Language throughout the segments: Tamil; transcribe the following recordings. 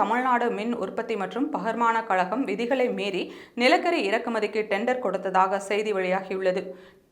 தமிழ்நாடு மின் உற்பத்தி மற்றும் பகர்மான கழகம் விதிகளை மீறி நிலக்கரி இறக்குமதிக்கு டெண்டர் கொடுத்ததாக செய்தி வெளியாகியுள்ளது.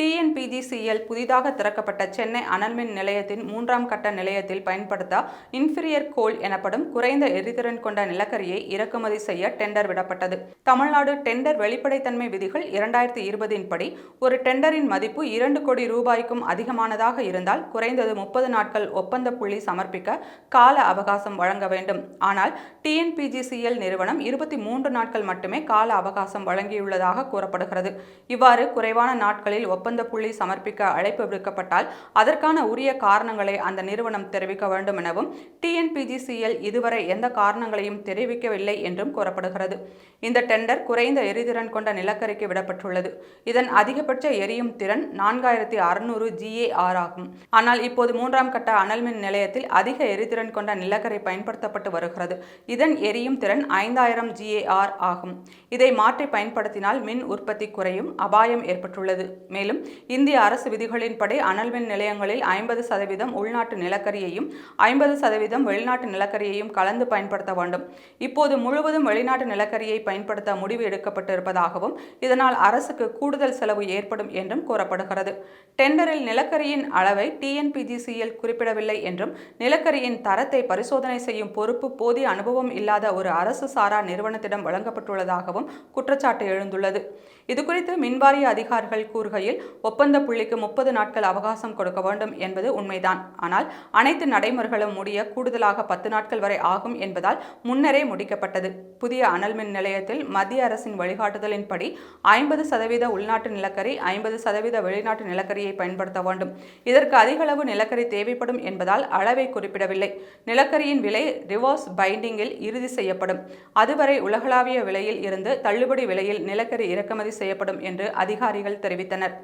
டிஎன்பிஜிசிஎல் புதிதாக திறக்கப்பட்ட சென்னை அனல்மின் நிலையத்தின் மூன்றாம் கட்ட நிலையத்தில் பயன்படுத்த இன்ஃபீரியர் கோல் எனப்படும் குறைந்த எரிதிறன் கொண்ட நிலக்கரியை இறக்குமதி செய்ய டெண்டர் விடப்பட்டது. தமிழ்நாடு டெண்டர் வெளிப்படைத்தன்மை விதிகள் இரண்டாயிரத்தி இருபதின் படி ஒரு டெண்டரின் மதிப்பு இரண்டு கோடி ரூபாய்க்கும் அதிகமானதாக இருந்தால் குறைந்தது முப்பது நாட்கள் ஒப்பந்த புள்ளி சமர்ப்பிக்க கால அவகாசம் வழங்க வேண்டும். ஆனால் டிஎன்பிஜிசிஎல் நிறுவனம் இருபத்தி மூன்று நாட்கள் மட்டுமே கால அவகாசம் வழங்கியுள்ளதாக கூறப்படுகிறது. இவ்வாறு குறைவான நாட்களில் ஒப்பந்த புள்ளி சமர்ப்பிக்க அழைப்பு விடுக்கப்பட்டால் அதற்கான உரிய காரணங்களை அந்த நிறுவனம் தெரிவிக்க வேண்டும் எனவும் டிஎன்பிஜிசிஎல் இதுவரை எந்த காரணங்களையும் தெரிவிக்கவில்லை என்றும் கூறப்படுகிறது. இந்த டெண்டர் குறைந்த எரிதிறன் கொண்ட நிலக்கரிக்கு விடப்பட்டுள்ளது. இதன் அதிகபட்ச எரியும் திறன் நான்காயிரத்தி அறுநூறு ஜிஏஆர் ஆகும். ஆனால் இப்போது மூன்றாம் கட்ட அனல்மின் நிலையத்தில் அதிக எரிதிறன் கொண்ட நிலக்கரி பயன்படுத்தப்பட்டு வருகிறது. இதன் எரியும் திறன் ஐந்தாயிரம் ஜிஏஆர் ஆகும். இதை மாற்றி பயன்படுத்தினால் மின் உற்பத்தி குறையும் அபாயம் ஏற்பட்டுள்ளது. மேலும் இந்திய அரசு விதிகளின்படி அனல்மின் நிலையங்களில் ஐம்பது சதவீதம் உள்நாட்டு நிலக்கரியையும் ஐம்பது சதவீதம் வெளிநாட்டு நிலக்கரியையும் கலந்து பயன்படுத்த வேண்டும். இப்போது முழுவதும் வெளிநாட்டு நிலக்கரியை பயன்படுத்த முடிவு எடுக்கப்பட்டிருப்பதாகவும் இதனால் அரசுக்கு கூடுதல் செலவு ஏற்படும் என்றும் கூறப்படுகிறது. டெண்டரில் நிலக்கரியின் அளவை டிஎன்பிஜிசிஎல் குறிப்பிடவில்லை என்றும் நிலக்கரியின் தரத்தை பரிசோதனை செய்யும் பொறுப்பு போதிய அனுபவம் இல்லாத ஒரு அரசு சாரா நிறுவனத்திடம் வழங்கப்பட்டுள்ளதாகவும் குற்றச்சாட்டு எழுந்துள்ளது. இதுகுறித்து மின்வாரிய அதிகாரிகள் கூறுகையில் ஒப்பந்த புள்ளிக்கு முப்பது நாட்கள் அவகாசம் கொடுக்க வேண்டும் என்பது உண்மைதான். ஆனால் அனைத்து நடைமுறைகளும் முடிய கூடுதலாக பத்து நாட்கள் வரை ஆகும் என்பதால் முன்னரே முடிக்கப்பட்டது. புதிய அனல் மின் நிலையத்தில் மத்திய அரசின் வழிகாட்டுதலின்படி ஐம்பது சதவீத உள்நாட்டு நிலக்கரி ஐம்பது சதவீத வெளிநாட்டு நிலக்கரியை பயன்படுத்த வேண்டும். இதற்கு அதிகளவு நிலக்கரி தேவைப்படும் என்பதால் அளவை குறிப்பிடவில்லை. நிலக்கரியின் விலை ரிவர்ஸ் பைண்டிங்கில் இறுதி செய்யப்படும். அதுவரை உலகளாவிய விலையில் இருந்து தள்ளுபடி விலையில் நிலக்கரி இறக்குமதி செய்யப்படும் என்று அதிகாரிகள் தெரிவித்தனர்.